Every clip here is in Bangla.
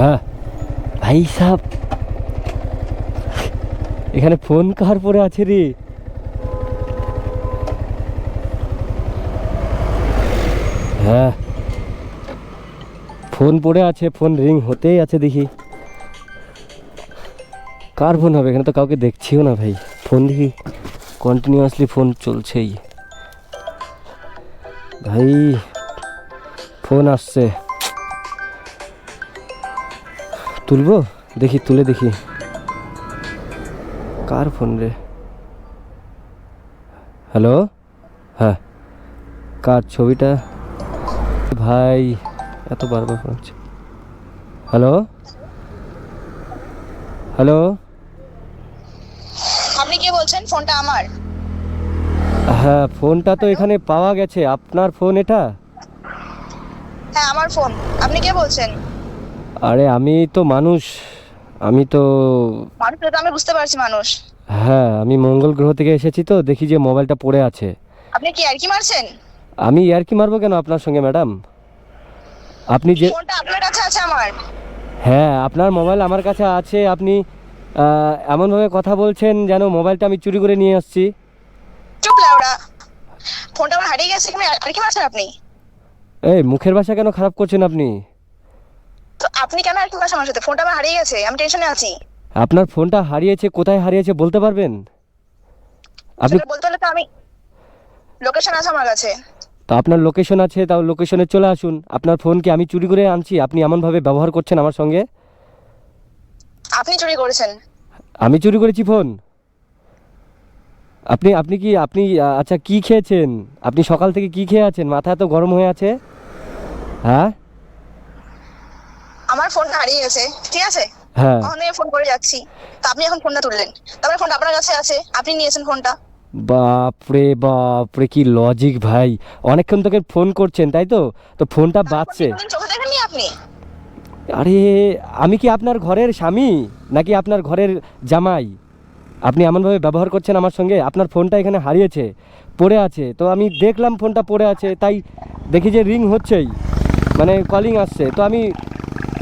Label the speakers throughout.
Speaker 1: হ্যাঁ ভাই সাহ এখানে ফোন কার পরে আছে রে? হ্যাঁ। ফোন পড়ে আছে, ফোন রিং হতেই আছে দেখি। কার ফোন হবে? এখানে তো কাউকে দেখছিও না ভাই। ফোন দেখি কন্টিনিউয়াসলি ফোন চলছেই। ভাই, ফোন আসছে। তুলবো? দেখি তুলে দেখি। কার ফোন রে? হ্যালো হ্যাঁ। কার ছবিটা? ভাই এত বারবার ফোন হচ্ছে হ্যালো হ্যালো
Speaker 2: আপনি কে বলছেন? ফোনটা আমার।
Speaker 1: হ্যাঁ ফোনটা তো এখানে পাওয়া গেছে। আপনার ফোন এটা?
Speaker 2: হ্যাঁ আমার ফোন আপনি কে বলছেন?
Speaker 1: আরে আমি তো মানুষ আমি তো
Speaker 2: মানুষ তো আমি বুঝতে পারছি মানুষ।
Speaker 1: হ্যাঁ আমি মঙ্গল গ্রহ থেকে এসেছি তো দেখি যে মোবাইলটা পড়ে আছে।
Speaker 2: আপনি কি আর কি মারছেন?
Speaker 1: আমি আর কি মারবো কেন আপনার সঙ্গে ম্যাডাম? আপনি যে
Speaker 2: ফোনটা আপনার কাছে আছে আমার।
Speaker 1: হ্যাঁ আপনার মোবাইল আমার কাছে আছে আপনি আহ, এমনভাবে কথা বলছেন যেন মোবাইলটা আমি চুরি করে নিয়ে আসছি।
Speaker 2: চুপ লাউড়া ফোনটা আমার হারিয়ে গেছে এখানে আর কি মারছেন আপনি?
Speaker 1: এই মুখের ভাষা কেন খারাপ করছেন আপনি?
Speaker 2: আপনি কেন আর কি আমার সাথে ফোনটা আমার হারিয়ে গেছে আমি টেনশনে আছি।
Speaker 1: আপনার ফোনটা হারিয়েছে কোথায় হারিয়েছে বলতে পারবেন? আপনি
Speaker 2: সেটা বলতে হলে তো আমি লোকেশন আছে আমার কাছে।
Speaker 1: তো আপনার লোকেশন আছে তাও লোকেশনে চলে আসুন। আপনার ফোন কি আমি চুরি করে আনছি আপনি এমনভাবে ব্যবহার করছেন আমার সঙ্গে?
Speaker 2: আপনি চুরি করেছেন।
Speaker 1: আমি চুরি করেছি ফোন। আপনি আপনি কি আপনি আচ্ছা কি খেয়েছেন? আপনি সকাল থেকে কি খেয়ে আছেন? মাথা এত গরম হয়ে আছে? হ্যাঁ?
Speaker 2: আমার ফোনটা হারিয়ে গেছে ঠিক আছে?
Speaker 1: হ্যাঁ।
Speaker 2: ওখানে ফোন করে যাচ্ছি। তো আপনি এখন ফোনটা তুললেন। তারপরে ফোনটা আপনার কাছে আছে আপনি নিয়েছেন ফোনটা
Speaker 1: বাপরে বাপরে কি লজিক ভাই। অনেকক্ষণ থেকে ফোন করছেন তাই তো? তো ফোনটা বাজছে।
Speaker 2: চোখে দেখেননি আপনি?
Speaker 1: আরে আমি কি আপনার ঘরের স্বামী? নাকি আপনার ঘরের জামাই? আপনি এমনভাবে ব্যবহার করছেন আমার সঙ্গে? আপনার ফোনটা এখানে হারিয়েছে পড়ে আছে। তো আমি দেখলাম ফোনটা পড়ে আছে তাই দেখি যে রিং হচ্ছেই। মানে কলিং আসছে। তো আমি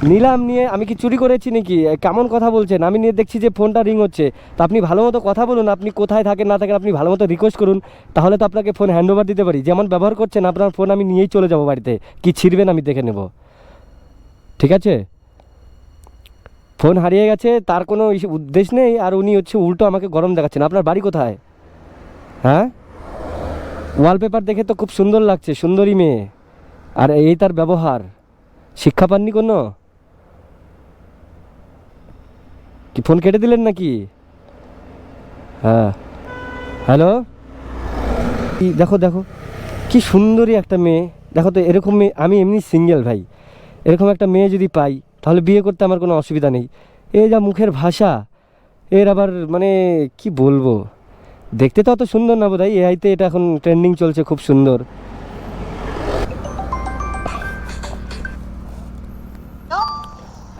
Speaker 1: নিলাম নিয়ে আমি কি চুরি করেছি নাকি? কেমন কথা বলছেন? আমি নিয়ে দেখছি যে ফোনটা রিং হচ্ছে। তো আপনি ভালো মতো কথা বলুন, আপনি কোথায় থাকেন, না থাকেন, আপনি ভালো মতো রিকোয়েস্ট করুন, তাহলে তো আপনাকে ফোন হ্যান্ড ওভার দিতে পারি। যেমন ব্যবহার করছেন, আপনার ফোন আমি নিয়েই চলে যাব বাড়িতে। কি ছিঁড়বেন আমি দেখে নেব। ঠিক আছে? ফোন হারিয়ে গেছে, তার কোনো উদ্দেশ্য নেই, আর উনি হচ্ছে উল্টো আমাকে গরম দেখাচ্ছেন। আপনার বাড়ি কোথায়? হ্যাঁ? ওয়ালপেপার দেখে তো খুব সুন্দর লাগছে, সুন্দরী মেয়ে। আর এই তার ব্যবহার। শিক্ষা পাননি কোনো? কি ফোন কেটে দিলেন নাকি? হ্যাঁ। হ্যালো? দেখো দেখো। কি সুন্দরী একটা মেয়ে। দেখো তো, এরকম মেয়ে, আমি এমনি সিঙ্গেল ভাই। এরকম একটা মেয়ে যদি পাই, তাহলে বিয়ে করতে আমার কোনো অসুবিধা নেই। এ যা মুখের ভাষা। এর আবার মানে কি বলব? দেখতে তো অত সুন্দর না বোধ হয় এআইতে এটা এখন ট্রেন্ডিং চলছে খুব সুন্দর।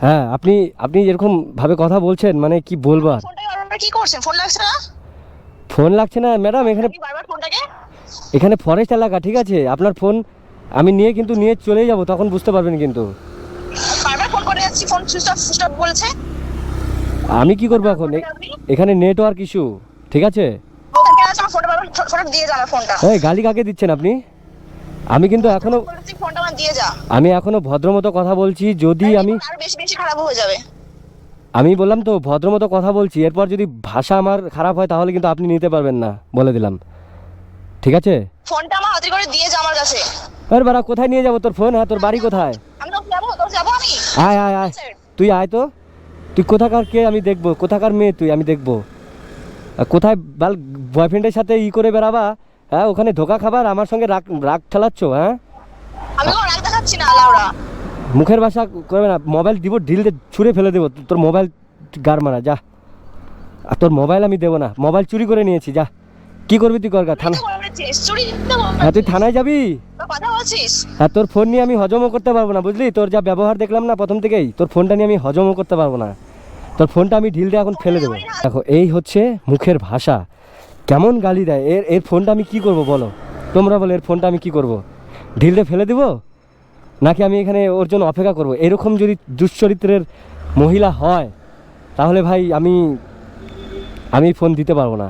Speaker 1: হ্যাঁ আপনি আপনি যেরকম ভাবে কথা বলছেন মানে কি বলব আর?
Speaker 2: কি করছেন? ফোন লাগছে না?
Speaker 1: ফোন লাগছে না ম্যাডাম এখানে
Speaker 2: বারবার ফোনটাকে?
Speaker 1: এখানে ফরেস্ট এলাকা ঠিক আছে? আপনার ফোন আমি নিয়ে কিন্তু নিয়ে চলেই যাব তখন বুঝতে পারবেন কিন্তু।
Speaker 2: ফোন করে যাচ্ছি phone switch off switch off বলছে।
Speaker 1: আমি কি করব এখন? এখানে নেটওয়ার্ক ইস্যু ঠিক আছে?
Speaker 2: ফোনটা দিয়ে ফোনটা।
Speaker 1: এই গালি কাকে দিচ্ছেন আপনি? আমি কিন্তু
Speaker 2: এখনও ফোনটা আমার দিয়ে যা।
Speaker 1: আমি এখনও ভদ্রমতো কথা বলছি যদি আমি
Speaker 2: আরও বেশি বেশি খারাপ হয়ে যাবে।
Speaker 1: আমি বললাম তো ভদ্রমতো কথা বলছি এরপর যদি ভাষা আমার খারাপ হয় তাহলে কিন্তু আপনি নিতে পারবেন না বলে দিলাম। ঠিক আছে?
Speaker 2: ফোনটা আমার হাতে করে দিয়ে যা আমার কাছে।
Speaker 1: আরে বাড়া কোথায় নিয়ে যাব তোর ফোন? হ্যাঁ তোর বাড়ি কোথায়?
Speaker 2: আমি তো যাব তো যাব আমি।
Speaker 1: আয় আয় আয়। তুই আয় তো। তুই কোথাকার কে আমি দেখব? কোথাকার মেয়ে তুই আমি দেখব? কোথায় বাল বয়ফ্রেন্ডের সাথে ই করে বেড়াবা? হ্যাঁ ওখানে ধোকা খাবার আমার সঙ্গে রাগ রাগ ঠেলাচ্ছ হ্যাঁ?
Speaker 2: আমি কোনো রাগ দেখাচ্ছি না লাউরা।
Speaker 1: মুখের ভাষা করবে না মোবাইল দিব ঢিল দিয়ে ছুঁড়ে ফেলে দেবো তোর মোবাইল গার মারা যা। আর তোর মোবাইল আমি দেবো না মোবাইল চুরি করে নিয়েছি যা। কি করবি তুই করগা থানা? হ্যাঁ তুই থানায় যাবি?
Speaker 2: তো কথা বলছিস?
Speaker 1: হ্যাঁ তোর ফোন নিয়ে আমি হজমও করতে পারব না বুঝলি? তোর যা ব্যবহার দেখলাম না প্রথম থেকেই তোর ফোনটা নিয়ে আমি হজমও করতে পারব না। তোর ফোনটা আমি ঢিল দিয়ে এখন ফেলে দেবো। দেখো এই হচ্ছে মুখের ভাষা। কেমন গালি দেয়? এর এর ফোনটা আমি কি করব বলো? তোমরা বলো, এর ফোনটা আমি কি করব? ঢিলটা ফেলে দেবো? নাকি আমি এখানে ওর জন্য অপেক্ষা করব? এরকম যদি দুশ্চরিত্রের মহিলা হয়, তাহলে ভাই আমি আমি ফোন দিতে পারব না।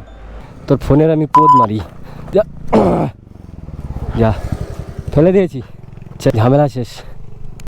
Speaker 1: তোর ফোনের আমি পোদ মারি। যা। ফেলে দিয়েছি। ঝামেলা শেষ।